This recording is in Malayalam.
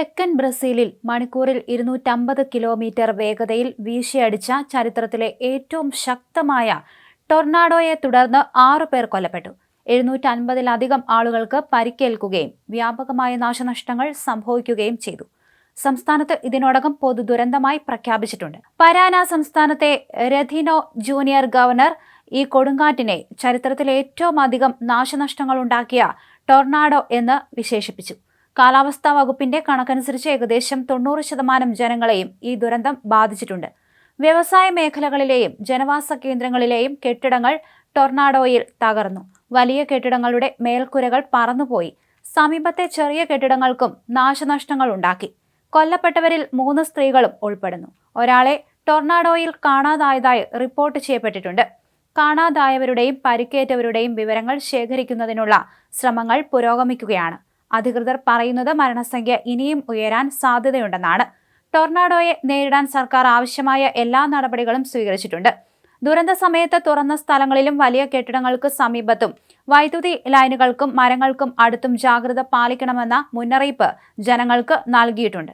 തെക്കൻ ബ്രസീലിൽ മണിക്കൂറിൽ ഇരുന്നൂറ്റമ്പത് കിലോമീറ്റർ വേഗതയിൽ വീശിയടിച്ച ചരിത്രത്തിലെ ഏറ്റവും ശക്തമായ ടൊർണാഡോയെ തുടർന്ന് ആറു പേർ കൊല്ലപ്പെട്ടു. എഴുന്നൂറ്റൻപതിലധികം ആളുകൾക്ക് പരിക്കേൽക്കുകയും വ്യാപകമായ നാശനഷ്ടങ്ങൾ സംഭവിക്കുകയും ചെയ്തു. സംസ്ഥാനത്ത് ഇതിനോടകം പൊതു ദുരന്തമായി പ്രഖ്യാപിച്ചിട്ടുണ്ട്. പരാന സംസ്ഥാനത്തെ രഥിനോ ജൂനിയർ ഗവർണർ ഈ കൊടുങ്കാറ്റിനെ ചരിത്രത്തിലെ ഏറ്റവും അധികം നാശനഷ്ടങ്ങൾ ഉണ്ടാക്കിയ ടൊർണാഡോ എന്ന് വിശേഷിപ്പിച്ചു. കാലാവസ്ഥാ വകുപ്പിന്റെ കണക്കനുസരിച്ച് ഏകദേശം തൊണ്ണൂറ് ശതമാനം ജനങ്ങളെയും ഈ ദുരന്തം ബാധിച്ചിട്ടുണ്ട്. വ്യവസായ മേഖലകളിലെയും ജനവാസ കേന്ദ്രങ്ങളിലെയും കെട്ടിടങ്ങൾ ടൊർണാഡോയിൽ തകർന്നു. വലിയ കെട്ടിടങ്ങളുടെ മേൽക്കുരകൾ പറന്നുപോയി. സമീപത്തെ ചെറിയ കെട്ടിടങ്ങൾക്കും നാശനഷ്ടങ്ങൾ ഉണ്ടാക്കി. കൊല്ലപ്പെട്ടവരിൽ മൂന്ന് സ്ത്രീകളും ഉൾപ്പെടുന്നു. ഒരാളെ ടൊർണാഡോയിൽ കാണാതായതായി റിപ്പോർട്ട് ചെയ്യപ്പെട്ടിട്ടുണ്ട്. കാണാതായവരുടെയും പരിക്കേറ്റവരുടെയും വിവരങ്ങൾ ശേഖരിക്കുന്നതിനുള്ള ശ്രമങ്ങൾ പുരോഗമിക്കുകയാണ്. അധികൃതർ പറയുന്നത് മരണസംഖ്യ ഇനിയും ഉയരാൻ സാധ്യതയുണ്ടെന്നാണ്. ടൊർണാഡോയെ നേരിടാൻ സർക്കാർ ആവശ്യമായ എല്ലാ നടപടികളും സ്വീകരിച്ചിട്ടുണ്ട്. ദുരന്ത സമയത്ത് തുറന്ന സ്ഥലങ്ങളിലും വലിയ കെട്ടിടങ്ങൾക്ക് സമീപത്തും വൈദ്യുതി ലൈനുകൾക്കും മരങ്ങൾക്കും അടുത്തും ജാഗ്രത പാലിക്കണമെന്ന മുന്നറിയിപ്പ് ജനങ്ങൾക്ക് നൽകിയിട്ടുണ്ട്.